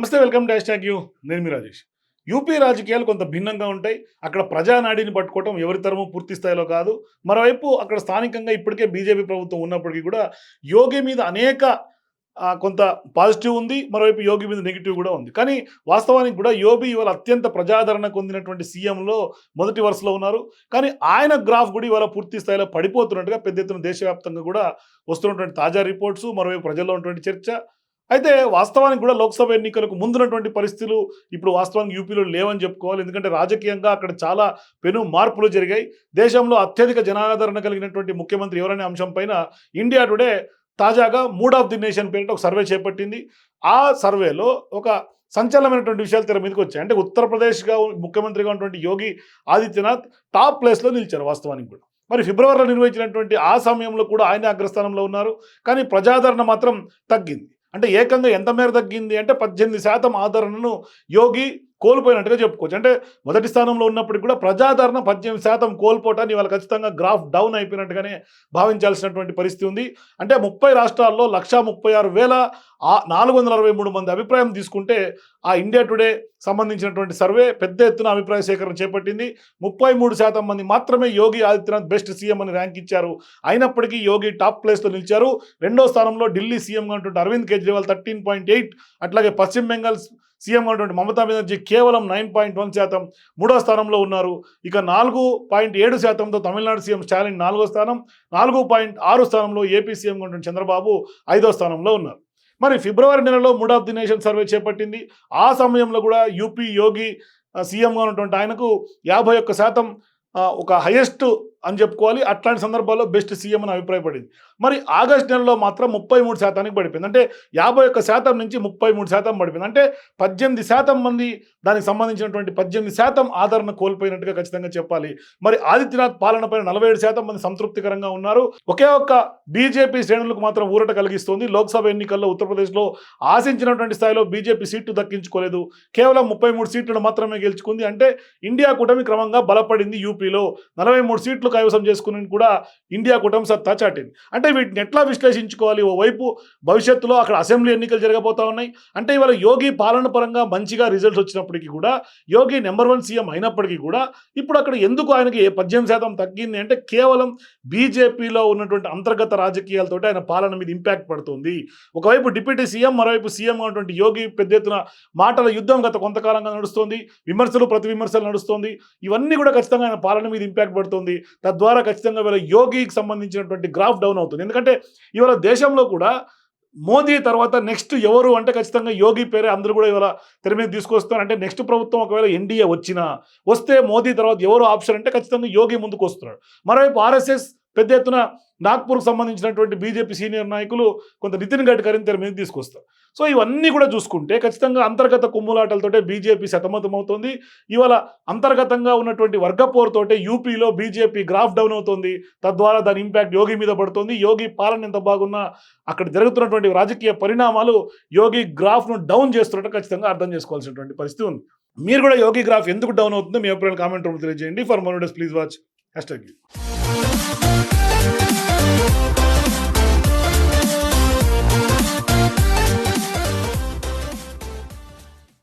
నమస్తే welcome dash tag you. నేను మీ Rajesh. UP రాజకీయాలు కొంత భిన్నంగా ఉంటాయి. అక్కడ ప్రజానాడిని పట్టుకోవటం ఎవరి తరము పూర్తి స్థాయిలో కాదు. మరోవైపు అక్కడ స్థానికంగా ఇప్పటికే బీజేపీ ప్రభుత్వం ఉన్నప్పటికీ కూడా యోగి మీద అనేక కొంత పాజిటివ్ ఉంది. మరోవైపు యోగి మీద నెగిటివ్ కూడా ఉంది. కానీ వాస్తవానికి కూడా యోగి ఇవాళ అత్యంత ప్రజాదరణ పొందినటువంటి సీఎంలో మొదటి వరుసలో ఉన్నారు. కానీ ఆయన గ్రాఫ్ కూడా ఇవాళ పూర్తి స్థాయిలో పడిపోతున్నట్టుగా పెద్ద ఎత్తున దేశవ్యాప్తంగా కూడా వస్తున్నటువంటి తాజా రిపోర్ట్స్ మరోవైపు ప్రజల్లో ఉన్నటువంటి చర్చ అయితే వాస్తవానికి కూడా లోక్సభ ఎన్నికలకు ముందున్నటువంటి పరిస్థితులు ఇప్పుడు వాస్తవానికి యూపీలో లేవని చెప్పుకోవాలి. ఎందుకంటే రాజకీయంగా అక్కడ చాలా పెను మార్పులు జరిగాయి. దేశంలో అత్యధిక జనాదరణ కలిగినటువంటి ముఖ్యమంత్రి ఎవరనే అంశం పైన ఇండియా టుడే తాజాగా మూడ్ ఆఫ్ ది నేషన్ పేరిట ఒక సర్వే చేపట్టింది. ఆ సర్వేలో ఒక సంచలనమైనటువంటి విషయాలు తెర మీదకి వచ్చాయి. అంటే ఉత్తరప్రదేశ్గా ముఖ్యమంత్రిగా ఉన్నటువంటి యోగి ఆదిత్యనాథ్ టాప్ ప్లేస్లో నిలిచారు వాస్తవానికి కూడా. మరి ఫిబ్రవరిలో నిర్వహించినటువంటి ఆ సమయంలో కూడా ఆయన అగ్రస్థానంలో ఉన్నారు. కానీ ప్రజాదరణ మాత్రం తగ్గింది. అంటే ఏకంగా ఎంత మేర తగ్గింది అంటే పద్దెనిమిది శాతం ఆదరణను యోగి కోల్పోయినట్టుగా చెప్పుకోవచ్చు. అంటే మొదటి స్థానంలో ఉన్నప్పటికీ కూడా ప్రజాదరణ పద్దెనిమిది శాతం కోల్పోవటాన్ని వాళ్ళు ఖచ్చితంగా గ్రాఫ్ డౌన్ అయిపోయినట్టుగానే భావించాల్సినటువంటి పరిస్థితి ఉంది. అంటే ముప్పై రాష్ట్రాల్లో లక్షా ముప్పై ఆరు వేల నాలుగు వందల అరవై మూడు మంది అభిప్రాయం తీసుకుంటే ఆ ఇండియా టుడే సంబంధించినటువంటి సర్వే పెద్ద ఎత్తున అభిప్రాయ సేకరణ చేపట్టింది. ముప్పై మూడు శాతం మంది మాత్రమే యోగి ఆదిత్యనాథ్ బెస్ట్ సీఎం అని ర్యాంక్ ఇచ్చారు. అయినప్పటికీ యోగి టాప్ ప్లేస్లో నిలిచారు. రెండో స్థానంలో ఢిల్లీ సీఎంగా ఉన్నటువంటి Arvind Kejriwal thirteen point eight అట్లాగే పశ్చిమ బెంగాల్ సీఎం ఉన్నటువంటి మమతా బెనర్జీ కేవలం నైన్ పాయింట్ వన్ శాతం మూడో స్థానంలో ఉన్నారు. ఇక నాలుగు పాయింట్ ఏడు శాతంతో తమిళనాడు సీఎం స్టాలిన్ నాలుగో స్థానం నాలుగు పాయింట్ ఆరు స్థానంలో ఏపీ సీఎం ఉన్నటువంటి చంద్రబాబు ఐదో స్థానంలో ఉన్నారు. మరి ఫిబ్రవరి నెలలో mood of the nation survey చేపట్టింది. ఆ సమయంలో కూడా యూపీ యోగి సీఎంగా ఉన్నటువంటి ఆయనకు యాభై ఒక్క శాతం ఒక హైయెస్ట్ అని చెప్పుకోవాలి. అట్లాంటి సందర్భాల్లో బెస్ట్ సీఎం అని అభిప్రాయపడింది. మరి ఆగస్ట్ నెలలో మాత్రం ముప్పై మూడు శాతానికి పడిపోయింది. అంటే యాభై ఒక్క శాతం నుంచి ముప్పై మూడు శాతం పడిపోయింది. అంటే పద్దెనిమిది శాతం మంది దానికి సంబంధించినటువంటి పద్దెనిమిది శాతం ఆదరణ కోల్పోయినట్టుగా ఖచ్చితంగా చెప్పాలి. మరి ఆదిత్యనాథ్ పాలనపై నలభై ఏడు శాతం మంది సంతృప్తికరంగా ఉన్నారు. ఒకే ఒక్క బీజేపీ శ్రేణులకు మాత్రం ఊరట కలిగిస్తోంది. లోక్సభ ఎన్నికల్లో ఉత్తరప్రదేశ్లో ఆశించినటువంటి స్థాయిలో బీజేపీ సీట్లు దక్కించుకోలేదు. కేవలం ముప్పై మూడు సీట్లను మాత్రమే గెలుచుకుంది. అంటే ఇండియా కూటమి క్రమంగా బలపడింది యూపీలో. నలభై మూడు సీట్లు కైవసం చేసుకుని కూడా ఇండియా కుటుంబ సత్తా చాటింది. అంటే వీటిని ఎట్లా విశ్లేషించుకోవాలి? ఓవైపు భవిష్యత్తులో అక్కడ అసెంబ్లీ ఎన్నికలు జరగబోతా ఉన్నాయి. అంటే ఇవాళ యోగి పాలన పరంగా మంచిగా రిజల్ట్స్ వచ్చినప్పటికీ కూడా యోగి నెంబర్ వన్ సీఎం అయినప్పటికీ కూడా ఇప్పుడు అక్కడ ఎందుకు ఆయనకి పద్దెనిమిది శాతం తగ్గింది అంటే కేవలం బీజేపీలో ఉన్నటువంటి అంతర్గత రాజకీయాలతోటి ఆయన పాలన మీద ఇంపాక్ట్ పడుతుంది. ఒకవైపు డిప్యూటీ సీఎం మరోవైపు సీఎం ఉన్నటువంటి యోగి పెద్ద ఎత్తున మాటల యుద్ధం గత కొంతకాలంగా నడుస్తోంది. విమర్శలు ప్రతి విమర్శలు నడుస్తోంది. ఇవన్నీ కూడా ఖచ్చితంగా ఆయన పాలన మీద ఇంపాక్ట్ పడుతుంది. తద్వారా ఖచ్చితంగా వీళ్ళ యోగికి సంబంధించినటువంటి గ్రాఫ్ డౌన్ అవుతుంది. ఎందుకంటే ఇవాళ దేశంలో కూడా మోదీ తర్వాత నెక్స్ట్ ఎవరు అంటే ఖచ్చితంగా యోగి పేరే అందరూ కూడా ఇవాళ తెర మీద తీసుకొస్తారు అంటే నెక్స్ట్ ప్రభుత్వం ఒకవేళ ఎన్డీఏ వచ్చినా వస్తే మోదీ తర్వాత ఎవరు ఆప్షన్ అంటే ఖచ్చితంగా యోగి ముందుకు వస్తున్నాడు. మరోవైపు ఆర్ఎస్ఎస్ పెద్ద ఎత్తున నాగ్పూర్కి సంబంధించినటువంటి బీజేపీ సీనియర్ నాయకులు కొంత నితిన్ గడ్కరీని తెర మీద తీసుకొస్తారు. సో ఇవన్నీ కూడా చూసుకుంటే ఖచ్చితంగా అంతర్గత కుమ్ములాటలతోటే బీజేపీ సతమతమవుతోంది. ఇవాళ అంతర్గతంగా ఉన్నటువంటి వర్గపోరుతోటే యూపీలో బీజేపీ గ్రాఫ్ డౌన్ అవుతుంది. తద్వారా దాని ఇంపాక్ట్ యోగి మీద పడుతుంది. యోగి పాలన ఎంత బాగున్నా అక్కడ జరుగుతున్నటువంటి రాజకీయ పరిణామాలు యోగి గ్రాఫ్ను డౌన్ చేస్తున్నట్టు ఖచ్చితంగా అర్థం చేసుకోవాల్సినటువంటి పరిస్థితి ఉంది. మీరు కూడా యోగి గ్రాఫ్ ఎందుకు డౌన్ అవుతుందో మీ అభిప్రాయం కామెంట్ రూపంలో తెలియజేయండి. For more days please watch. Hash Thank you.